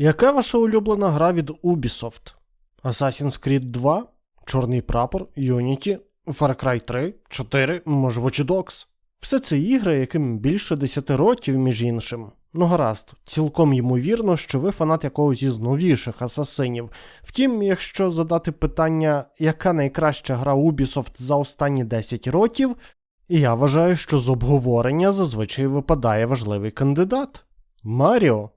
Яка ваша улюблена гра від Ubisoft? Assassin's Creed 2, Чорний прапор, Unity, Far Cry 3, 4, може Watch Dogs? Все це ігри, яким більше 10 років, між іншим. Ну гаразд, цілком ймовірно, що ви фанат якогось із новіших асасинів. Втім, якщо задати питання, яка найкраща гра Ubisoft за останні 10 років, я вважаю, що з обговорення зазвичай випадає важливий кандидат Маріо.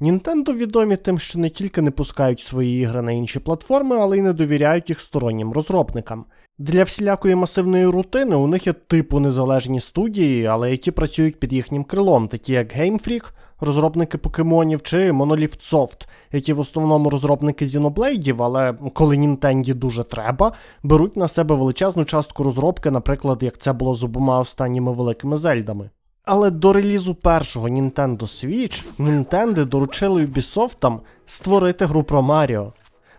Нінтендо відомі тим, що не тільки не пускають свої ігри на інші платформи, але й не довіряють їх стороннім розробникам. Для всілякої масивної рутини у них є типу незалежні студії, але які працюють під їхнім крилом, такі як Game Freak, розробники покемонів, чи Monolith Soft, які в основному розробники Xenoblade, але коли Нінтенді дуже треба, беруть на себе величезну частку розробки, наприклад, як це було з обома останніми великими зельдами. Але до релізу першого Nintendo Switch Nintendo доручили Ubisoft створити гру про Маріо.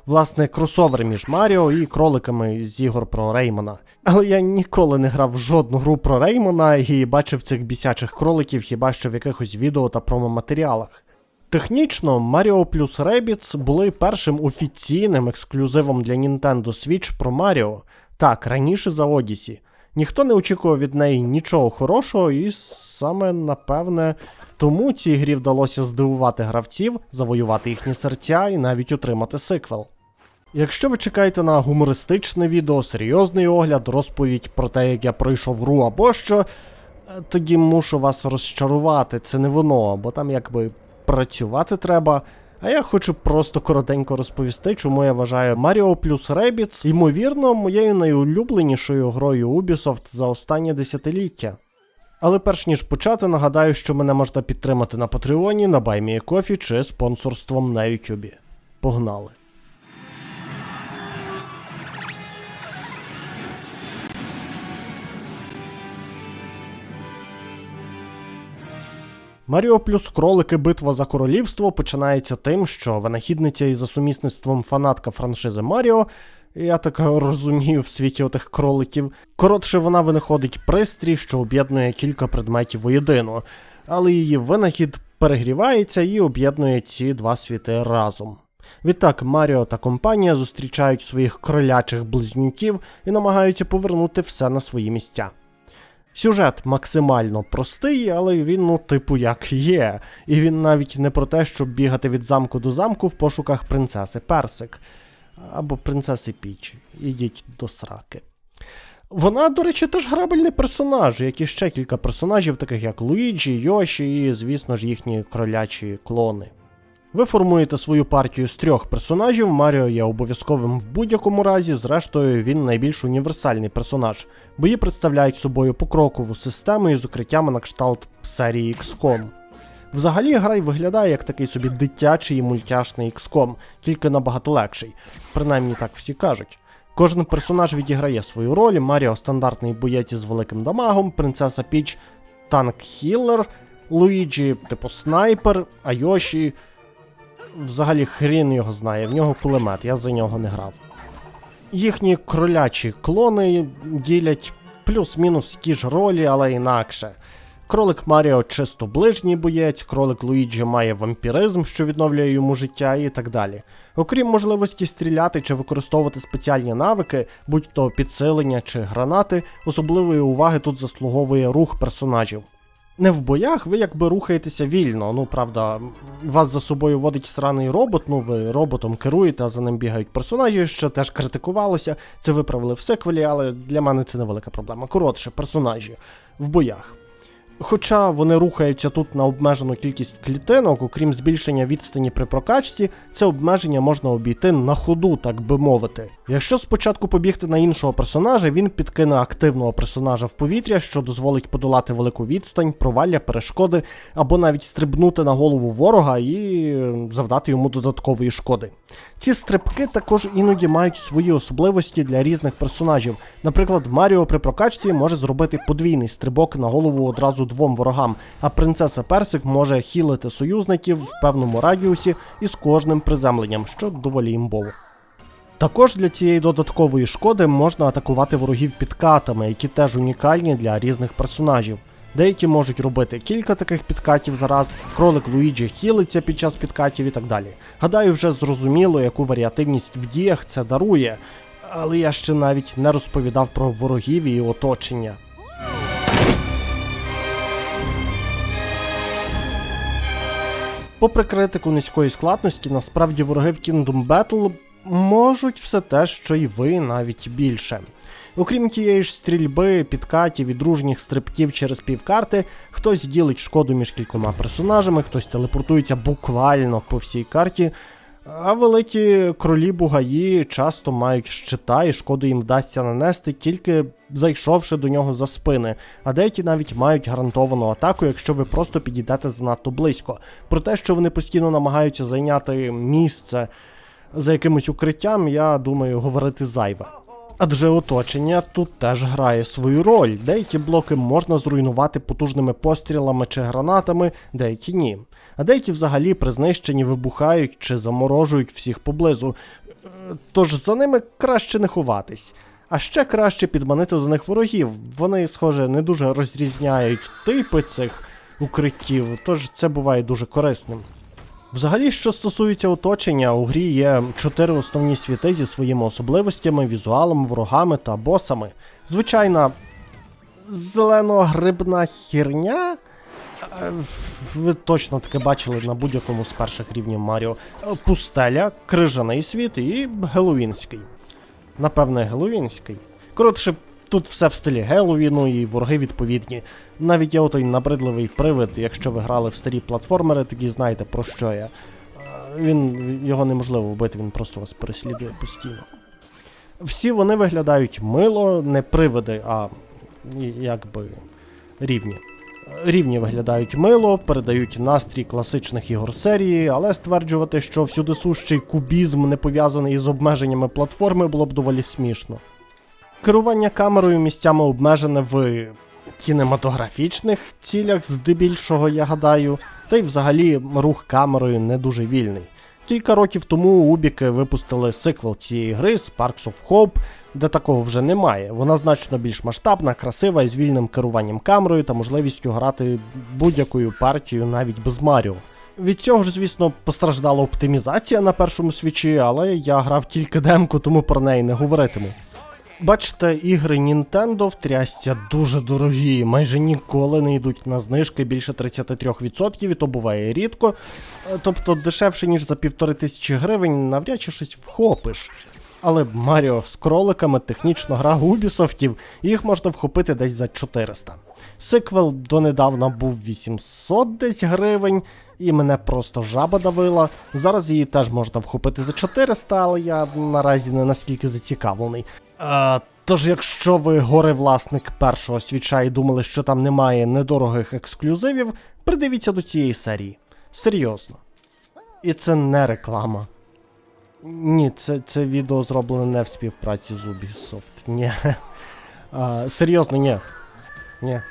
Власне, кросовер між Маріо і кроликами з ігор про Реймона. Але я ніколи не грав в жодну гру про Реймона і бачив цих бісячих кроликів хіба що в якихось відео та промоматеріалах. Технічно, Mario Plus Rabbids були першим офіційним ексклюзивом для Nintendo Switch про Маріо. Так, раніше за Odyssey. Ніхто не очікував від неї нічого хорошого, і саме напевне тому цій грі вдалося здивувати гравців, завоювати їхні серця і навіть отримати сиквел. Якщо ви чекаєте на гумористичне відео, серйозний огляд, розповідь про те, як я пройшов гру або що, е, тоді мушу вас розчарувати, це не воно, бо там якби працювати треба. А я хочу просто коротенько розповісти, чому я вважаю Mario Plus Rabbids, ймовірно, моєю найулюбленішою грою Ubisoft за останнє десятиліття. Але перш ніж почати, нагадаю, що мене можна підтримати на Патреоні, на BuyMeACoffee чи спонсорством на Ютубі. Погнали! Маріо плюс кролики Битва за королівство починається тим, що винахідниця і за сумісництвом фанатка франшизи Маріо, я так розумію в світі отих кроликів. Коротше, вона винаходить пристрій, що об'єднує кілька предметів воєдино, але її винахід перегрівається і об'єднує ці два світи разом. Відтак Маріо та компанія зустрічають своїх кролячих близнюків і намагаються повернути все на свої місця. Сюжет максимально простий, але він, ну, типу, як є. І він навіть не про те, щоб бігати від замку до замку в пошуках принцеси Персик або принцеси Піч. Ідіть до сраки. Вона, до речі, теж грабельний персонаж, як і ще кілька персонажів, таких як Луїджі, Йоші і, звісно ж, їхні кролячі клони. Ви формуєте свою партію з трьох персонажів. Маріо є обов'язковим в будь-якому разі, зрештою, він найбільш універсальний персонаж. Бої представляють собою покрокову систему із укриттями на кшталт серії XCOM. Взагалі гра й виглядає як такий собі дитячий і мультяшний XCOM, тільки набагато легший. Принаймні так всі кажуть. Кожен персонаж відіграє свою роль. Маріо стандартний боєць із великим дамагом, принцеса Піч танк-хіллер, Луїджі, типу снайпер, а Йоші. Взагалі хрін його знає, в нього кулемет, я за нього не грав. Їхні кролячі клони ділять плюс-мінус ті ж ролі, але інакше. Кролик Маріо чисто ближній боєць, кролик Луїджі має вампіризм, що відновлює йому життя, і так далі. Окрім можливості стріляти чи використовувати спеціальні навики, будь то підсилення чи гранати, особливої уваги тут заслуговує рух персонажів. Не в боях ви якби рухаєтеся вільно. Ну правда, вас за собою водить сраний робот, ну ви роботом керуєте, а за ним бігають персонажі, що теж критикувалося. Це виправили в секвелі, але для мене це невелика проблема. Коротше, персонажі в боях. Хоча вони рухаються тут на обмежену кількість клітинок, окрім збільшення відстані при прокачці, це обмеження можна обійти на ходу, так би мовити. Якщо спочатку побігти на іншого персонажа, він підкине активного персонажа в повітря, що дозволить подолати велику відстань, провалля, перешкоди, або навіть стрибнути на голову ворога і е, завдати йому додаткової шкоди. Ці стрибки також іноді мають свої особливості для різних персонажів. Наприклад, Маріо при прокачці може зробити подвійний стрибок на голову одразу двом ворогам, а принцеса Персик може хілити союзників в певному радіусі із кожним приземленням, що доволі імбово. Також для цієї додаткової шкоди можна атакувати ворогів підкатами, які теж унікальні для різних персонажів. Деякі можуть робити кілька таких підкатів зараз, кролик Луїджі хілиться під час підкатів і так далі. Гадаю, вже зрозуміло, яку варіативність в діях це дарує, але я ще навіть не розповідав про ворогів і оточення. Попри критику низької складності, насправді вороги в Kingdom Battle можуть все те, що й ви, навіть більше. Окрім тієї ж стрільби, підкатів і дружніх стрибків через півкарти, хтось ділить шкоду між кількома персонажами, хтось телепортується буквально по всій карті. А великі кролі бугаї часто мають щита, і шкоду їм вдасться нанести, тільки зайшовши до нього за спини. А деякі навіть мають гарантовану атаку, якщо ви просто підійдете занадто близько. Про те, що вони постійно намагаються зайняти місце за якимось укриттям, я думаю, говорити зайве. Адже оточення тут теж грає свою роль. Деякі блоки можна зруйнувати потужними пострілами чи гранатами, деякі ні. А деякі взагалі при знищенні вибухають чи заморожують всіх поблизу. Тож за ними краще не ховатись. А ще краще підманити до них ворогів. Вони, схоже, не дуже розрізняють типи цих укриттів, тож це буває дуже корисним. Взагалі, що стосується оточення, у грі є чотири основні світи зі своїми особливостями, візуалом, ворогами та босами. Звичайна зелено-грибна херня. Е, Ви точно таке бачили на будь-якому з перших рівнів Маріо. Е, Пустеля, крижаний світ і Геловінський. Напевне, Геловінський. Коротше, тут все в стилі Геловіну і вороги відповідні. Навіть є отой набридливий привид, якщо ви грали в старі платформери, тоді знаєте про що я. Е, Він його неможливо вбити, він просто вас переслідує постійно. Всі вони виглядають мило, не привиди, а якби рівні. Рівні виглядають мило, передають настрій класичних ігор серії, але стверджувати, що всюдисущий кубізм не пов'язаний із обмеженнями платформи, було б доволі смішно. Керування камерою місцями обмежене в кінематографічних цілях, здебільшого, я гадаю, та й взагалі рух камерою не дуже вільний. Кілька років тому Убіки випустили сиквел цієї гри Sparks of Hope, де такого вже немає. Вона значно більш масштабна, красива і з вільним керуванням камерою та можливістю грати будь-якою партією навіть без Маріо. Від цього ж, звісно, постраждала оптимізація на першому свічі, але я грав тільки демку, тому про неї не говоритиму. Бачите, ігри Nintendo в дуже дорогі, майже ніколи не йдуть на знижки більше 33%, і то буває рідко. Е, Тобто дешевше, ніж за півтори тисячі гривень, навряд чи щось вхопиш. Але Маріо з кроликами технічно гра Убісофтів, їх можна вхопити десь за 400. Сиквел донедавна був 800 десь гривень, і мене просто жаба давила. Зараз її теж можна вхопити за 400, але я наразі не настільки зацікавлений. Е, тож, якщо ви горе-власник першого свіча і думали, що там немає недорогих ексклюзивів, придивіться до цієї серії. Серйозно. І це не реклама. Ні, це, це відео зроблене не в співпраці з Ubisoft. Ні. А, серйозно, ні. Ні.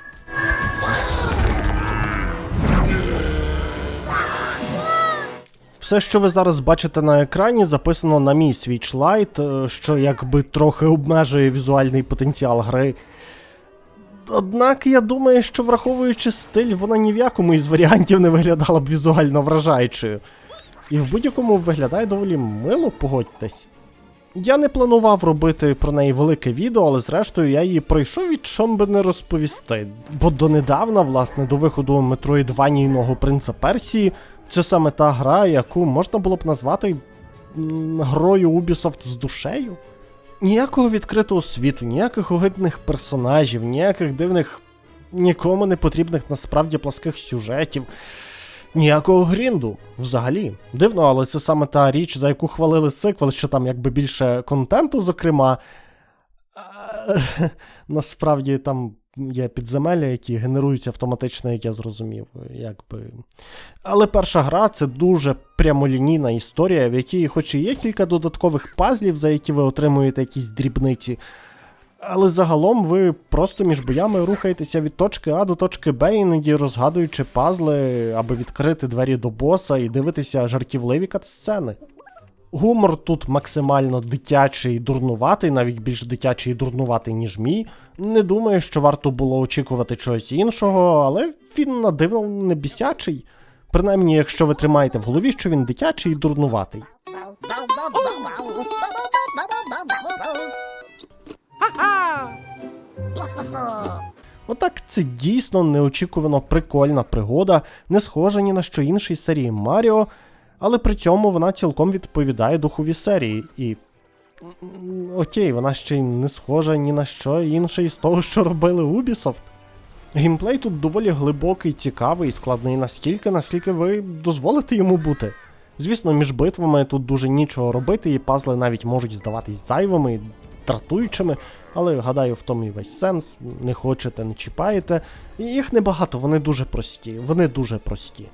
Все, що ви зараз бачите на екрані, записано на мій Switch Lite, е, що якби трохи обмежує візуальний потенціал гри. Однак я думаю, що враховуючи стиль, вона ні в якому із варіантів не виглядала б візуально вражаючою. І в будь-якому виглядає доволі мило, погодьтесь. Я не планував робити про неї велике відео, але зрештою я її пройшов і чом би не розповісти. Бо донедавна, власне, до виходу метроїдванійного принца Персії, це саме та гра, яку можна було б назвати грою Ubisoft з душею. Ніякого відкритого світу, ніяких огидних персонажів, ніяких дивних, нікому не потрібних насправді пласких сюжетів. Ніякого грінду взагалі. Дивно, але це саме та річ, за яку хвалили сиквел, що там якби більше контенту, зокрема. Насправді там є підземелля, які генеруються автоматично, як я зрозумів. Якби. Але перша гра це дуже прямолінійна історія, в якій, хоч і є кілька додаткових пазлів, за які ви отримуєте якісь дрібниці. Але загалом ви просто між боями рухаєтеся від точки А до точки Б, іноді розгадуючи пазли, аби відкрити двері до боса і дивитися жартівливі катсцени. Гумор тут максимально дитячий і дурнуватий, навіть більш дитячий і дурнуватий, ніж мій. Не думаю, що варто було очікувати чогось іншого, але він на диво не бісячий. Принаймні, якщо ви тримаєте в голові, що він дитячий і дурнуватий. Отак це дійсно неочікувано прикольна пригода, не схожа ні на що інше із серії Маріо, але при цьому вона цілком відповідає духові серії. І. Окей, вона ще й не схожа ні на що інше із того, що робили Ubisoft. Геймплей тут доволі глибокий, цікавий і складний настільки, наскільки ви дозволите йому бути. Звісно, між битвами тут дуже нічого робити, і пазли навіть можуть здаватись зайвими і дратуючими, але гадаю, в тому і весь сенс. Не хочете, не чіпаєте. І їх небагато, вони дуже прості. Вони дуже прості.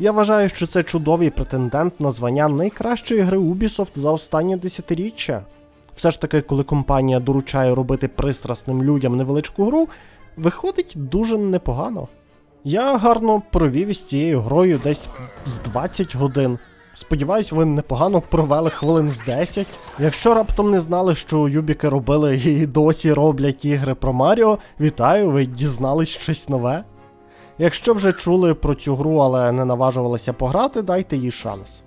Я вважаю, що це чудовий претендент на звання найкращої гри Ubisoft за останнє десятиріччя. Все ж таки, коли компанія доручає робити пристрасним людям невеличку гру, виходить дуже непогано. Я гарно провів із цією грою десь з 20 годин. Сподіваюсь, ви непогано провели хвилин з 10. Якщо раптом не знали, що Юбіки робили і досі роблять ігри про Маріо, вітаю, ви дізнались щось нове. Якщо вже чули про цю гру, але не наважувалися пограти, дайте їй шанс.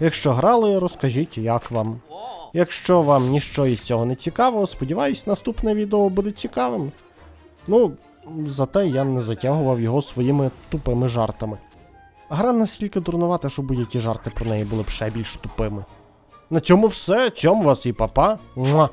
Якщо грали, розкажіть, як вам. Якщо вам ніщо із цього не цікаво, сподіваюсь, наступне відео буде цікавим. Ну, зате я не затягував його своїми тупими жартами. Гра настільки дурнувата, що будь-які жарти про неї були б ще більш тупими. На цьому все. Цьом вас і папа. Муа.